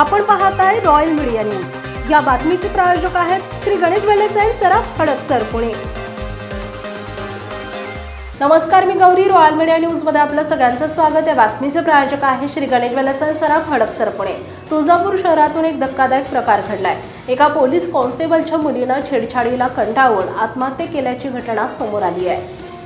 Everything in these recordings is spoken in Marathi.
आपण पाहत आहे रॉयल मीडिया न्यूज या बातमीचे प्रायोजक आहेत श्री गणेश वेलेस अँड सराफ हडपसर पुणे. नमस्कार मी गौरी. रॉयल मीडिया न्यूजमध्ये आपलं सगळ्यांचं स्वागत. आहे बातमीचे प्रायोजक आहे श्री गणेश वेलेस अँड सराफ हडपसर पुणे. तुळजापूर शहरातून एक धक्कादायक प्रकार घडलाय. एका पोलीस कॉन्स्टेबलच्या मुलीनं छेडछाडीला कंटाळून आत्महत्या केल्याची घटना समोर आली आहे.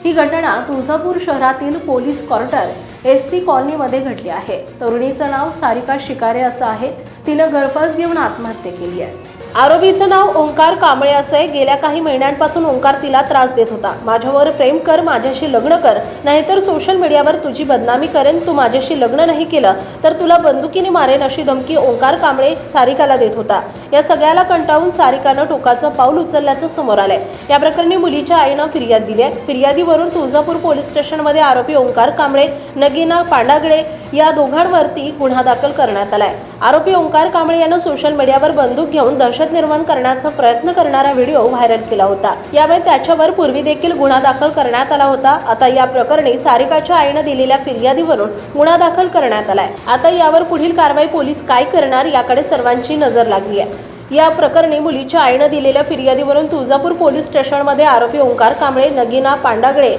ही घटना तुळजापूर शहरातील पोलीस क्वार्टर एस टी कॉलनीमध्ये घडली आहे. तरुणीचं नाव सारिका शिकारे असं आहे. तिनं गळफास घेऊन आत्महत्या केली आहे. आरोपीचं नाव ओंकार कांबळे असं आहे. गेल्या काही महिन्यांपासून ओंकार तिला त्रास देत होता. माझ्यावर प्रेम कर माझ्याशी लग्न कर. नाहीतर सोशल मीडियावर तुझी बदनामी करेन. तू माझ्याशी लग्न नाही केलं तर तुला बंदुकीने मारेन अशी धमकी ओंकार कांबळे सारिकाला देत होता. या सगळ्याला कंटाळून सारिकानं टोकाचं पाऊल उचलल्याचं समोर आलंय. या प्रकरणी मुलीच्या आईनं फिर्याद दिली आहे फिर्यादीवरून तुळजापूर पोलीस स्टेशनमध्ये आरोपी ओंकार कांबळे नगीना पांडागडे या दोघांवरती गुन्हा दाखल करण्यात आलाय. आरोपी ओंकार कांबळे यानं सोशल मीडियावर बंदूक घेऊन दहशत निर्माण करण्याचा प्रयत्न करणारा व्हिडिओ व्हायरल केला होता. यामुळे त्याच्यावर पूर्वी देखील गुन्हा दाखल करण्यात आला होता. आता या प्रकरणी सारिकाच्या आईनं दिलेल्या फिर्यादीवरून गुन्हा दाखल करण्यात आलाय. आता यावर पुढील कारवाई पोलीस काय करणार याकडे सर्वांची नजर लागली आहे. या प्रकरणी मुलीच्या आईनं दिलेल्या फिर्यादीवरून तुळजापूर पोलीस स्टेशनमध्ये आरोपी ओंकार कांबळे नगीना पांडागळे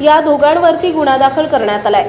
या दोघांवरती गुन्हा दाखल करण्यात आलाय.